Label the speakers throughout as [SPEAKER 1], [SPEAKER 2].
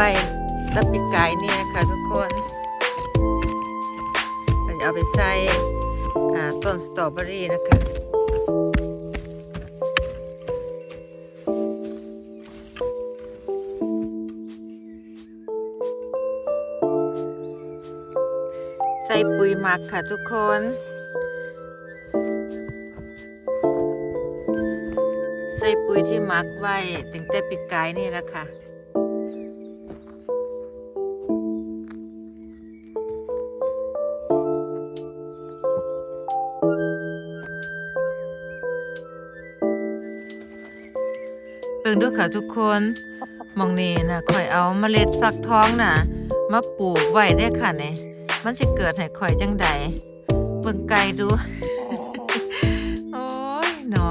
[SPEAKER 1] มักที่มักไว้รับปีกายนี่นะคะทุกคนเราจะเอาไปใส่ต้นสตรอเบอรี่นะคะใส่ปุ๋ยหมักค่ะทุกคนใส่ปุ๋ยที่หมักไว้ตั้งแต่ปีกายนี่แหละค่ะ เบิ่งดูค่ะทุกคนมองนี้นะข่อยเอาเมล็ดฟักทองน่ะ มาปลูกไว้ได้ค่ะเนี่ยมันสิเกิดให้ข่อยจังใดเบิ่งไกลดู โอ้ยหนอ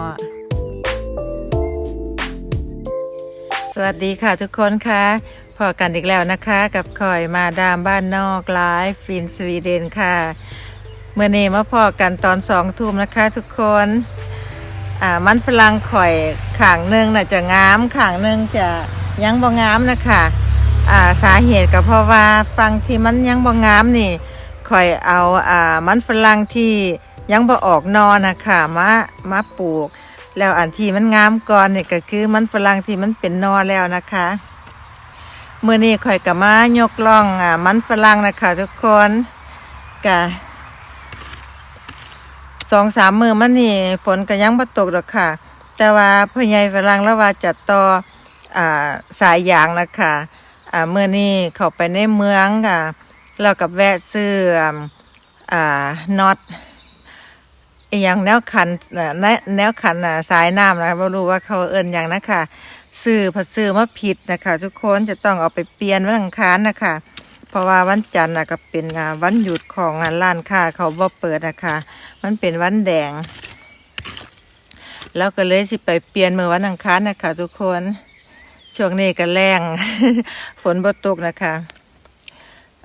[SPEAKER 1] สวัสดีค่ะทุกคนค่ะพอกันอีกแล้วนะคะ กับข่อยมาดามบ้านนอกไลฟ์ฟินสวีเดนค่ะ เมื่อนี้มาพอกันตอนสองทุ่มนะคะทุกคน อ่ามันฝรั่งข่อยขางหนึ่งน่ะจะงามขางหนึ่งจะยังบ่งามนะคะอ่าสาเหตุก็เพราะว่าฟังที่มันยังบ่งามนี่ข่อยเอาอ่ามันฝรั่งที่ยังบ่ออกนอนะคะมามาปลูก แล้วอันที่มันงามก่อนเนี่ยก็คือมันฝรั่งที่มันเป็นนอแล้วนะคะเมื่อนี้ข่อยก็มายกล่องอ่ามันฝรั่งนะคะทุกคนกะ สองสามมือมันนี่ฝนก็ยังบ่ตกดอกค่ะ แต่ว่าพ่อใหญ่ฝรั่งแล้วว่าจะต่ออ่าสายยางนะคะอ่าเมื่อนี้เข้าไปในเมืองค่ะเรากับแวะซื้ออ่าน็อตอย่างแนวขันน่ะแนแนวขันน่ะสายน้ำนะบ่รู้ว่าเขาเอิ้นอย่างนะคะซื้อผัดซื้อมาผิดนะคะ ทุกคนจะต้องเอาไปเปลี่ยนวันอังคารนะคะ เพราะว่าวันจันทร์นะก็เป็นอ่าวันหยุดของงานร้านค้าเขาบ่เปิดนะคะ มันเป็นวันแดง แล้วก็เลยสิไปเปลี่ยนมือวันอังคารนะคะ ทุกคนช่วงนี้ก็แรงฝนบ่ตกนะคะ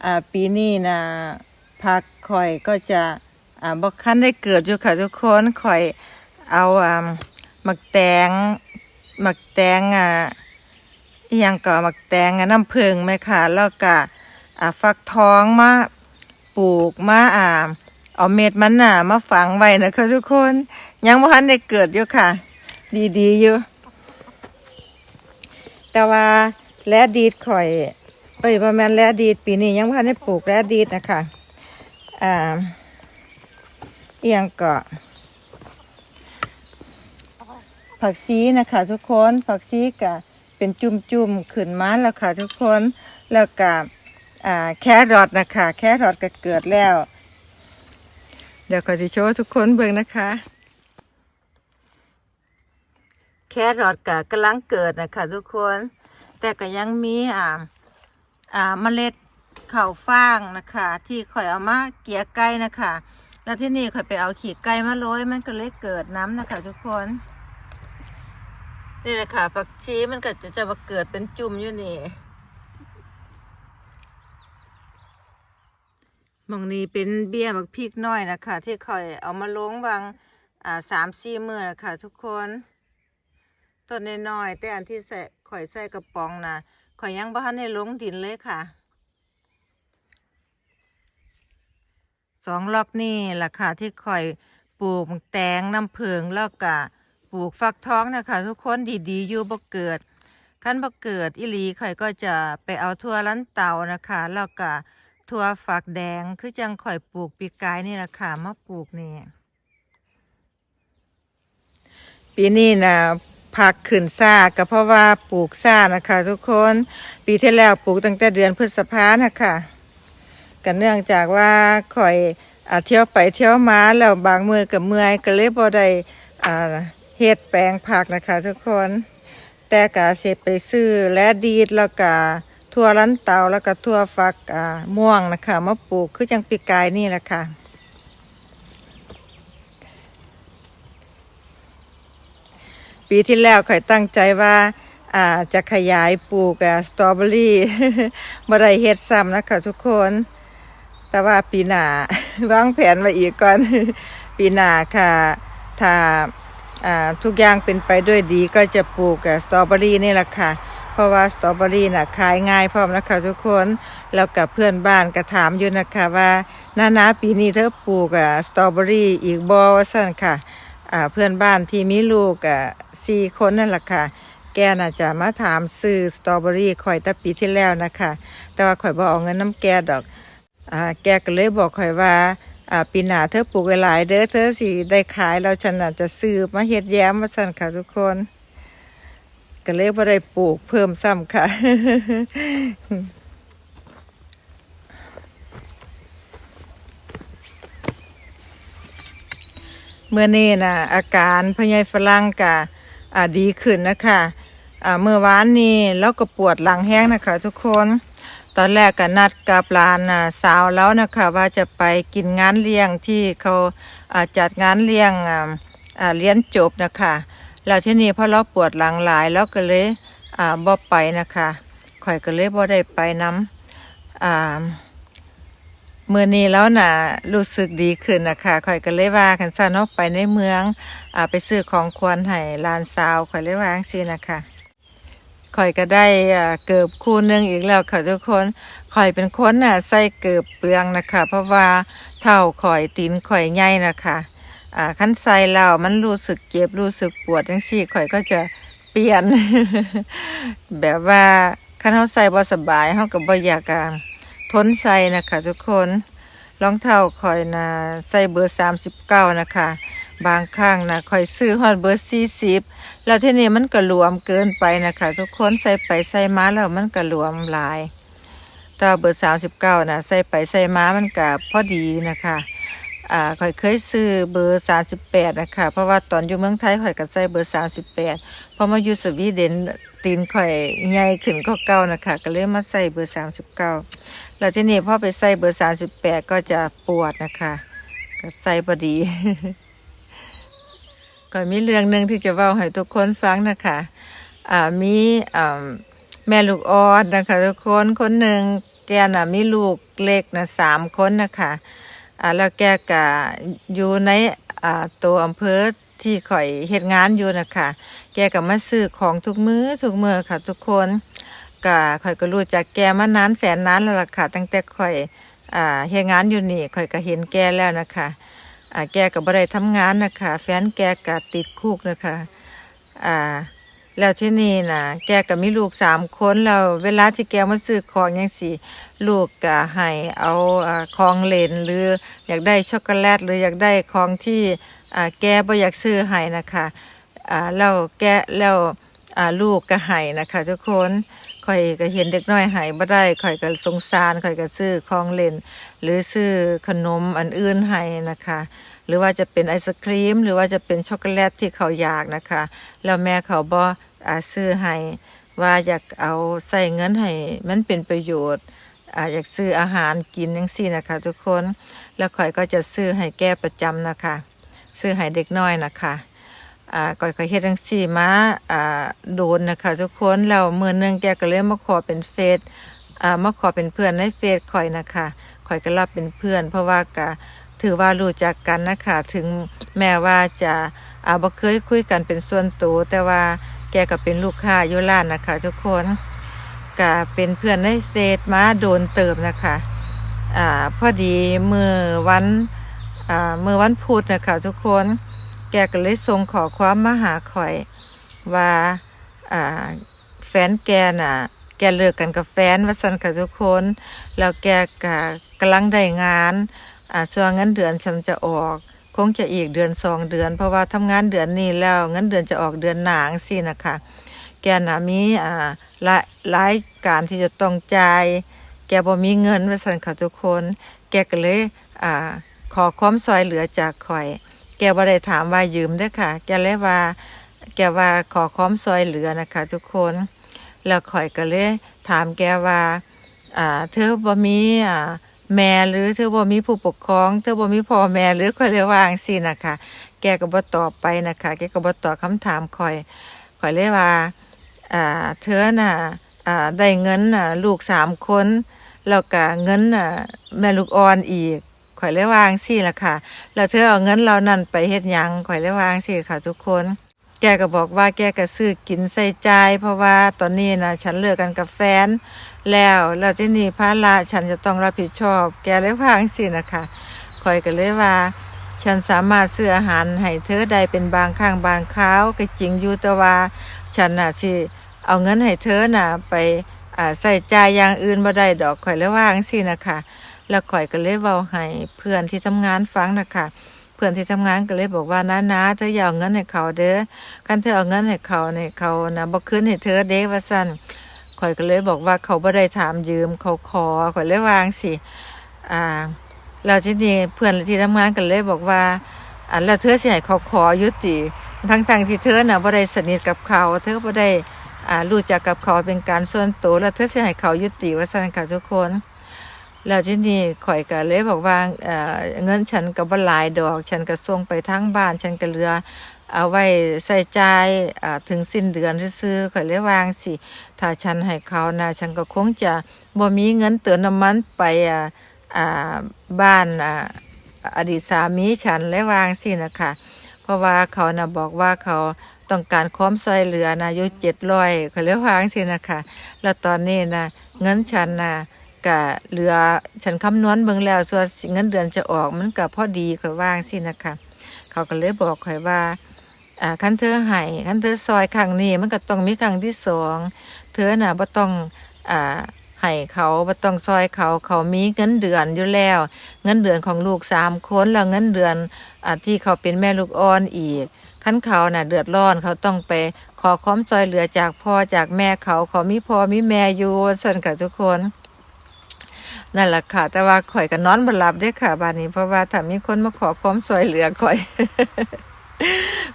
[SPEAKER 1] อ่าปีนี้นะพักข่อยก็จะอ่าบ่คันได้เกิดอยู่ค่ะทุกคนข่อยเอาอ่าหมักแตงหมักแตงอ่าอหยังก็หมักแตงน้ำผึ้งไหมค่ะแล้วก็ อ่าฟักทองมาปลูกมาอ่าเอาเม็ดมันน่ะ มาฝังไว้นะคะทุกคน ยังบ่ทันได้เกิดอยู่ค่ะ ดีๆอยู่แต่ว่าแลดีดข่อยเอ้ยบ่แม่นแลดีดปีนี้ยังบ่ทันได้ปลูกแลดีดนะคะอ่าเอียงเกาะผักซีนะคะทุกคนผักซีก็เป็นจุ่มๆขึ้นมาแล้วค่ะทุกคนแล้วก็ อ่าแครอทนะคะแครอทก็เกิดแล้ว เดี๋ยวขอจะโชว์ทุกคนเบิ่งนะคะ แครอทกะกำลังเกิดนะคะทุกคน แต่ก็ยังมีอ่าอ่าเมล็ดข้าวฟ่างนะคะ ที่ข่อยเอามาเกี่ยไก่นะคะ แล้วที่นี่ข่อยไปเอาขี้ไก่มาโรยมันก็เลยเกิดน้ำนะคะ ทุกคนนี่แหละค่ะผักชีมันก็จะจะมาเกิดเป็นจุ่มอยู่นี่ มองนี้เป็นเบี้ยบักพริกน้อยนะคะ ที่ข่อยเอามาลงวางอ่าสามสี่มือนะคะทุกคนต้นน้อยแต่อันที่ใส่ข่อยใส่กระป๋องนะข่อยยังบ้านในลงดินเลยค่ะสองรอบนี่แหละค่ะที่ข่อยปลูกแตงน้ำผึ้งแล้วก็ปลูกฟักทองนะคะ ทุกคนดีๆอยู่บ่เกิดขั้นบ่เกิดอิลีข่อยก็จะไปเอาทั่วลันเตานะคะ แล้วก็ ถั่วฝักแดงคือจังข่อยปลูกปีกายนี่แหละค่ะมาปลูกนี่ปีนี้นะผักขึ้นซาก็เพราะว่าปลูกซานะคะ ทุกคนปีที่แล้วปลูกตั้งแต่เดือนพฤษภานะคะกันเนื่องจากว่าข่อยอเที่ยวไปเที่ยวมาแล้วบางมือกับเมื่อยก็เลยบ่ได้เฮ็ดแปลงผักนะคะ ทุกคน แต่กะเสพไปซื้อและดีดแล้วก็ ทั่วลันเตาแล้วก็ทั่วฟักอ่าม่วงนะคะมาปลูกคือจังปีกายนี่แหละค่ะปีที่แล้วข่อยตั้งใจว่าอ่าจะขยายปลูกอ่าสตรอเบอรี่บ่ได้เฮ็ดซ้ำนะคะทุกคน แต่ว่าปีหน้าวางแผนไว้อีกก่อน ปีหน้าค่ะ ถ้าอ่าทุกอย่างเป็นไปด้วยดีก็จะปลูกอ่าสตรอเบอรี่นี่แหละค่ะ เพราะว่าสตรอเบอรี่น่ะขายง่ายพร้อมนะคะทุกคนแล้วกับเพื่อนบ้านก็ถามอยู่นะคะว่าหน้าหนาปีนี้เธอปลูกอะสตรอเบอรี่อีกบ่ว่าซั่นค่ะอ่าเพื่อนบ้านที่มีลูกอะสี่คนนั่นแหละค่ะ แกน่ะจะมาถามซื้อสตรอเบอรี่ข่อยแตั้ปีที่แล้วนะคะ แต่ว่าข่อยบ่เอาเงินน้ำแกดอกอ่าแกก็เลยบอกข่อยว่าอ่าปีหน้าเธอปลูกหลายเด้อเธอสิได้ขายแล้วฉันน่ะจะซื้อมาเฮ็ดแย้มว่าซั่นค่ะทุกคน ก็เลยบ่ได้ปลูกเพิ่มซ้ำค่ะ เมื่อนี้นะอาการพญายฝรั่งกะดีขึ้นนะคะเมื่อวานนี้เราก็ปวดหลังแห้งนะคะ ทุกคน ตอนแรกก็นัดกับหลานน่ะสาวแล้วนะคะ ว่าจะไปกินงานเลี้ยงที่เขาจัดงานเลี้ยงเลี้ยนจบนะคะ แล้วที่นี่พอเราปวดหลังหลายแล้วก็เลยอ่าบ่ไปนะคะข่อยก็เลยบ่ได้ไปน้ำอ่าเมื่อนี้แล้วน่ะรู้สึกดีขึ้นนะคะข่อยก็เลยว่าคันซานออกไปในเมืองอ่าไปซื้อของควรให้ลานสาวข่อยเลยว่าจังซี่นะคะข่อยก็ได้อ่าเกิบคู่นึงอีกแล้วค่ะทุกคนข่อยเป็นคนน่ะใส่เกิบเปลืองนะคะ เพราะว่าเท่าข่อยตีนข่อยใหญ่นะคะ อ่าคันใส่แล้วมันรู้สึกเจ็บรู้สึกปวดจังซี่ข่อยก็จะเปลี่ยน แบบว่าคันเฮาใส่บ่สบายเฮาก็บ่อยากาทนใส่นะคะทุกคนรองเท้าคอยนะใส่เบอร์สามสิบเก้านะคะ บางข้างนะคอยซื้อฮอดเบอร์สี่สิบแล้วที่นี่มันก็หลวมเกินไปนะคะ ทุกคนใส่ไปใส่มาแล้วมันก็หลวมหลายแต่ว่าเบอร์สามสิบเก้านะใส่ไปใส่มามันก็พอดีนะคะ อ่าคอยเคยซื้อเบอร์สาสิบแปดนะคะเพราะว่าตอนอยู่เมืองไทยคอยก็ใส่เบอร์สาสิบแปดพอมาอยู่สวีเดนตีนข่อยใหญ่ขึ้นก็เก่านะคะก็เลยมาใส่เบอร์สามสิบเก้าแล้วที่นี่พอไปใส่เบอร์สามสิบแปดก็จะปวดนะคะก็ใส่พอดีก็มีเรื่องหนึ่งที่จะเล่าให้ทุกคนฟังนะคะอ่ามีอ่าแม่ลูกออดนะคะทุกคนคนหนึ่งแกน่ะมีลูกเล็กนะสามคนนะคะ อ่าแล้วแกก็อยู่ในอ่าตัวอำเภอที่ข่อยเฮ็ดงานอยู่นะคะแกก็มาซื้อของทุกมื้อทุกมือค่ะ ทุกคนก็ข่อยก็รู้จักแกมานานแสนนานแล้วล่ะค่ะ ตั้งแต่ข่อยอ่าเฮ็ดงานอยู่นี่ข่อยก็เห็นแกแล้วนะคะอ่าแกก็บ่ได้ทำงานนะคะ แฟนแกก็ติดคุกนะคะอ่า แล้วที่นี่นะแกก็มีลูกสามคนแล้วเวลาที่แกมาซื้อของจังซี่ลูกก็ให้เอาอของเล่นหรืออยากได้ช็อกโกแลตหรืออยากได้ของที่แกบ่อยากซื้อให้นะคะแล้วแกแล้วลูกก็ให้นะคะทุกคนข่อยก็เห็นเด็กน้อยหายบ่ได้ข่อยก็สงสารข่อยก็ซื้อของเล่น หรือซื้อขนมอันอื่นให้นะคะ หรือว่าจะเป็นไอศครีม หรือว่าจะเป็นช็อกโกแลตที่เขาอยากนะคะ แล้วแม่เขาบอาซื้อให้ว่าอยากเอาใส่เงินให้มันเป็นประโยชน์อยากซื้ออาหารกินจังซี่นะคะ ทุกคนแล้วข่อยก็จะซื้อให้แก้ประจำนะคะ ซื้อให้เด็กน้อยนะคะก่อยก็เฮ็ดจังซี่มาโดนนะคะ ทุกคนแล้วมื้อนึงแกก็เลยมาขอเป็นเฟซมาขอเป็นเพื่อนในเฟซข่อยนะคะข่อยก็รับเป็นเพื่อน เพราะว่าก็ ถือว่ารู้จักกันนะคะถึงแม้ว่าจะอาบ่เคยคุยกันเป็นส่วนตัวแต่ว่าแกก็เป็นลูกค้าอยู่ร้านนะคะ ทุกคนก็เป็นเพื่อนในเฟซมาโดนเติมนะคะอ่าพอดีมื้อวันอ่ามื้อวันพุธนะคะทุกคนแกก็เลยส่งขอความมาหาข่อยว่าอ่าแฟนแกน่ะ แกเลิกกันกับแฟนว่าซั่นค่ะทุกคน แล้วแกก็กำลังได้งาน อ่าส่วนเงินเดือนฉันจะออก คงจะอีกเดือนสองเดือน เพราะว่าทำงานเดือนนี้แล้วเงินเดือนจะออกเดือนหนังซี่นะคะ แกน่ะมีอ่าหลายหลายการที่จะต้องจ่ายแกบ่มีเงินว่าซั่นค่ะทุกคน แกก็เลยอ่าขอความช่วยเหลือจากข่อย แกบ่ได้ถามว่ายืมเด้อค่ะ แกเลยว่า แกว่าขอความซอยเหลือนะคะ ทุกคน แล้วข่อยก็เลยถามแกว่าอ่าเธอบ่มีอ่า แม่หรือเธอบ่มีผู้ปกครองเธอบ่มีพ่อแม่หรือข่อยเลยว่าจังซี่นะคะ แกก็บ่ตอบไปนะคะ แกก็บ่ตอบคำถามข่อยข่อยเลยว่าอ่าเธอน่ะอ่าได้เงินน่ะลูกสามคนแล้วก็เงินน่ะแม่ลูกอ่อนอีกข่อยเลยวางซี่ล่ะค่ะ แล้วเธอเอาเงินเหล่านั้นไปเฮ็ดหยังข่อยเลยวางซี่ค่ะทุกคน แกก็บอกว่าแกก็ซื้อกินใส่ใจ เพราะว่าตอนนี้นะฉันเลิกกันกับแฟน แล้วแล้วที่นี่ภาระฉันจะต้องรับผิดชอบ แกเลยว่าจังซี่นะคะคอยก็เลยว่า ฉันสามารถซื้ออาหารให้เธอได้เป็นบางครั้งบางคราวก็จริงอยู่แต่ว่า ฉันน่ะสิเอาเงินให้เธอน่ะไปใส่ใจอย่างอื่นบ่ได้ดอกข่อยเลยว่างซี่นะคะแล้วข่อยก็เลยเว้าให้เพื่อนที่ทำงานฟังนะคะเพื่อนที่ทำงานก็เลยบอกว่านะนะเธออย่าเอาเงินให้เขาเด้อคันเธอเอาเงินให้เขาเนี่ยเขานะบ่คืนให้เธอเด้ว่าซั่น ข่อยก็เลยบอกว่าเขาบ่ได้ถามยืมเขาขอข่อยเลยวางสิอ่าแล้วทีนี้เพื่อนที่ทำงานกันเลยบอกว่าอันแล้วเธอสิให้เขาขอยุติทั้งทงๆที่เธอน่ะบ่ได้สนิทกับเขา เธอบ่ได้อ่ารู้จักกับเขาเป็นการส่วนตัวแล้วเธอสิให้เขายุติว่าซั่นค่ะทุกคนแล้วทีนี้ข่อยก็เลยบอกว่าเอ่อเงินฉันก็บ่หลายดอก ฉันก็ส่งไปทางบ้าน ฉันก็เหลือ เอาไว้ใส่จ่ายถึงสิ้นเดือนซื่อข่อยเลยวาจั่งสิ ถ้าฉันให้เขานะฉันก็คงจะบ่มีเงินเติมน้ำมันไปบ้านอดีตสามีฉันและวาจั่งสินะคะเพราะว่าเขานะบอกว่าเขาต้องการความช่วยเหลือนะอายุเจ็ดร้อยเขาเรียกวาจั่งสินะคะแล้วตอนนี้นะเงินฉันนะก็เหลือฉันคำนวณเบิ่งแล้วส่วนเงินเดือนจะออกมันก็พอดีเขาว่าจั่งสินะคะ เขาก็เลยบอกข่อยว่า อ่าคันเธอให้คันเธอซอยครั้งนี้มันก็ต้องมีครั้งที่สองเธอน่ะบ่ต้องอ่าให้เขาบ่ต้องซอยเขาเขามีเงินเดือนอยู่แล้ว เงินเดือนของลูกสามคนแล้วเงินเดือนอ่าที่เขาเป็นแม่ลูกอ่อนอีกคันเขาน่ะเดือดร้อนเขาต้องไปขอความช่วยเหลือจากพ่อจากแม่เขาเขามีพ่อมีแม่อยู่สั่นค่ะทุกคนนั่นแหละค่ะ แต่ว่าข่อยก็นอนบ่หลับด้อค่ะบ้าดนี้เพราะว่าถ้ามีคนมาขอความช่วยเหลือข่อย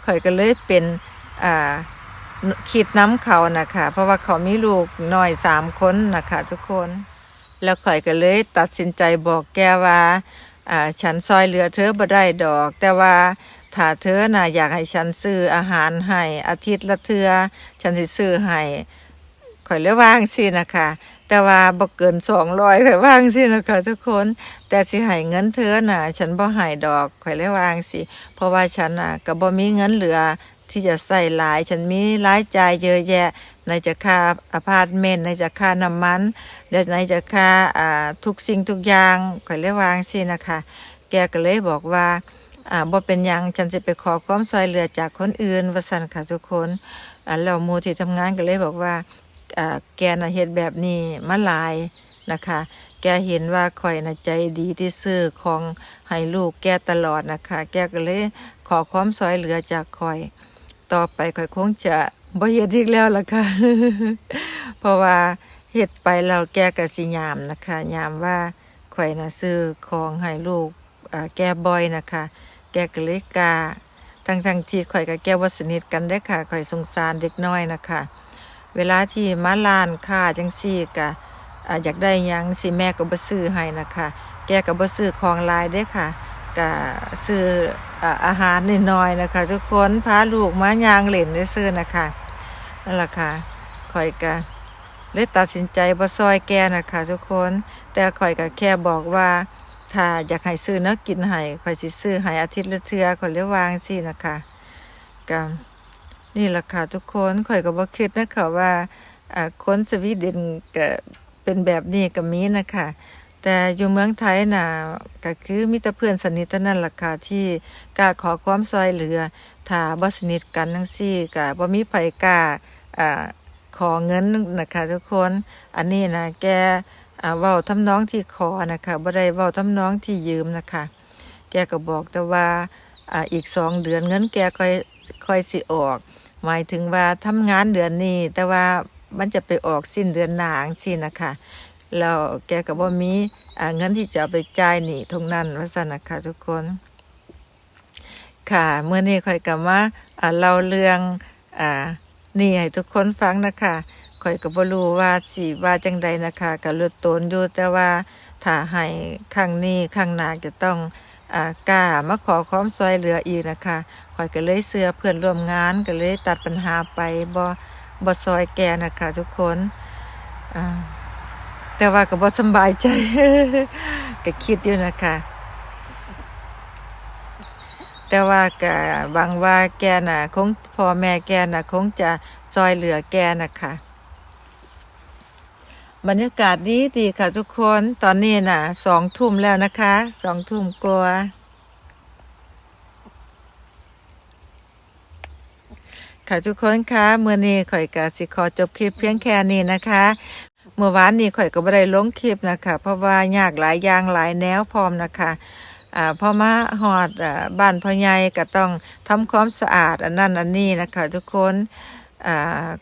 [SPEAKER 1] ข่อยก็เลยเป็นอ่าคิดน้ำเขานะคะเพราะว่าเขามีลูกน้อยสามคนนะคะทุกคน แล้วข่อยก็เลยตัดสินใจบอกแกว่าอ่าฉันซอยเหลือเธอบ่ได้ดอก แต่ว่าถ้าเธอน่ะอยากให้ฉันซื้ออาหารให้อาทิตย์ละเทือฉันสิซื้อให้ข่อยเลยว่างสินะคะ แต่ว่าบ่เกินสองร้อยข่อยวางสินะคะทุกคน แต่สิให้เงินเธอน่ะ ฉันบ่ให้ดอกข่อยเลยว่างสิ เพราะว่าฉันน่ะก็บ่มีเงินเหลือที่จะใส่หลาย ฉันมีรายจ่ายเยอะแยะในจะค่าอพาร์ตเมนต์ในจะค่าน้ำมันเดี๋ยวในจะค่าอ่าทุกสิ่งทุกอย่างก็เลยวางสินะคะ แกก็เลยบอกว่าอ่าบ่เป็นยังฉันจะไปขอความช่วยเหลือจากคนอื่นว่าซั่นค่ะทุกคนอ่าแล้วหมู่ที่ทำงานก็เลยบอกว่า แกนะเฮ็ดแบบนี้มาหลายนะคะ แกเห็นว่าข่อยนะใจดีที่ซื้อของให้ลูกแกตลอดนะคะ แกก็เลยขอความช่วยเหลือจากข่อย ต่อไปข่อยคงจะบ่เฮ็ดอีกแล้วล่ะค่ะ เพราะว่าเฮ็ดไปแล้วแกก็สิยามนะคะ ยามว่าข่อยนะซื้อของให้ลูกแกบ่อยนะคะ แกก็เลยกาทั้งทั้งที่ข่อยกับแกบ่สนิทกันเด้ค่ะข่อยสงสารเด็กน้อยนะคะ เวลาที่มาร้านค้าจังซี่ก็อ่าอยากได้ยังสิแม่ก็บ่ซื้อให้นะคะ แกก็บ่ซื้อของลายเด้ค่ะก็ซื้ออาหารนิดหน่อยนะคะ ทุกคนพาลูกมายางเล่นได้ซื้อนะคะนั่นแหละค่ะข่อยก็เลยตัดสินใจบ่ซอยแกนะคะทุกคน แต่ข่อยก็แค่บอกว่าถ้าอยากให้ซื้อเนื้อกินให้ข่อยสิซื้อให้อาทิตย์ละเทื่อข่อยเลยวางสินะคะก็ นี่แหละค่ะทุกคนข่อยก็บ่คิดนะคะว่าคนสวีเดนก็เป็นแบบนี้ก็มีนะคะแต่อยู่เมืองไทยน่ะก็คือมีแต่เพื่อนสนิทเท่านั้นล่ะค่ะที่กล้าขอความช่วยเหลือ ถ้าบ่สนิทกันจังซี่ก็บ่มีไผกล้าอ่าขอเงินนะคะทุกคนอันนี้นะแกอ่าเว้าทำนองที่ขอนะคะบ่ได้เว้าทำนองที่ยืมนะคะ แกก็บอกแต่ว่าอ,อีกสองเดือนเงินแกค่อย ค่อยสิออก หมายถึงว่าทำงานเดือนนี้ แต่ว่ามันจะไปออกสิ้นเดือนหนาจังซี่นะคะแล้วแกก็บ่มีอ่าเงินที่จะไปจ่ายหนี้ตรงนั้นว่าซั่นนะคะทุกคน ค่ะเมื่อนี้ค่อยก็มาอ่าเล่าเรื่องอ่านี่ให้ทุกคนฟังนะคะค่อยก็บ่รู้ว่าสิว่าจังใดนะคะก็ลดตนอยู่แต่ว่าถ้าให้ครั้งนี้ครั้งหน้าจะต้อง กล้ามาขอความช่วยเหลืออีกนะคะคอยก็เลยเชื่อเพื่อนร่วมงานก็เลยตัดปัญหาไปบ่บ่ซอยแกนะคะทุกคนแต่ว่าก็บ่สบายใจก็คิดอยู่นะคะ แต่ว่าก็หวังว่าแกน่ะ คงพ่อแม่แกน่ะ คงจะซอยเหลือแกนะคะ บรรยากาศดีดีค่ะทุกคนตอนนี้น่ะสองทุ่มแล้วนะคะสองทุ่มกว่าค่ะทุกคนคะเมื่อนี้ข่อยกะสิขอจบคลิปเพียงแค่นี้นะคะ เมื่อวานนี้ข่อยก็บ่ได้ลงคลิปนะคะ เพราะว่ายากหลายอย่างหลายแนวพร้อมนะคะอ่าพอมาฮอดอ่าบ้านพ่อใหญ่ก็ต้องทำความสะอาดอันนั้นอันนี้นะคะ ทุกคน อ่า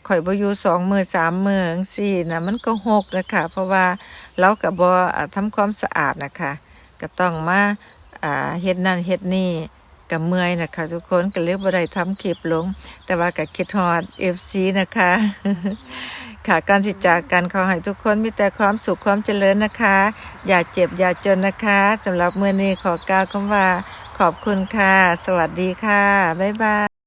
[SPEAKER 1] ข่อยบ่อยู่สองมือสามมือจังซี่นะมันก็หกนะคะเพราะว่าเราก็บ่อ่าทำความสะอาดนะคะก็ต้องมาอ่าเฮ็ดนั่นเฮ็ดนี่ก็เมื่อยนะคะ ทุกคนก็เลยบ่ได้ทำคลิปลง แต่ว่าก็คิดฮอด FC นะคะ ค่ะการสิจากกันขอให้ทุกคนมีแต่ความสุขความเจริญนะคะ อย่าเจ็บอย่าจนนะคะสำหรับมื้อนี้ขอกล่าวคำว่าขอบคุณค่ะ สวัสดีค่ะ บ๊ายบาย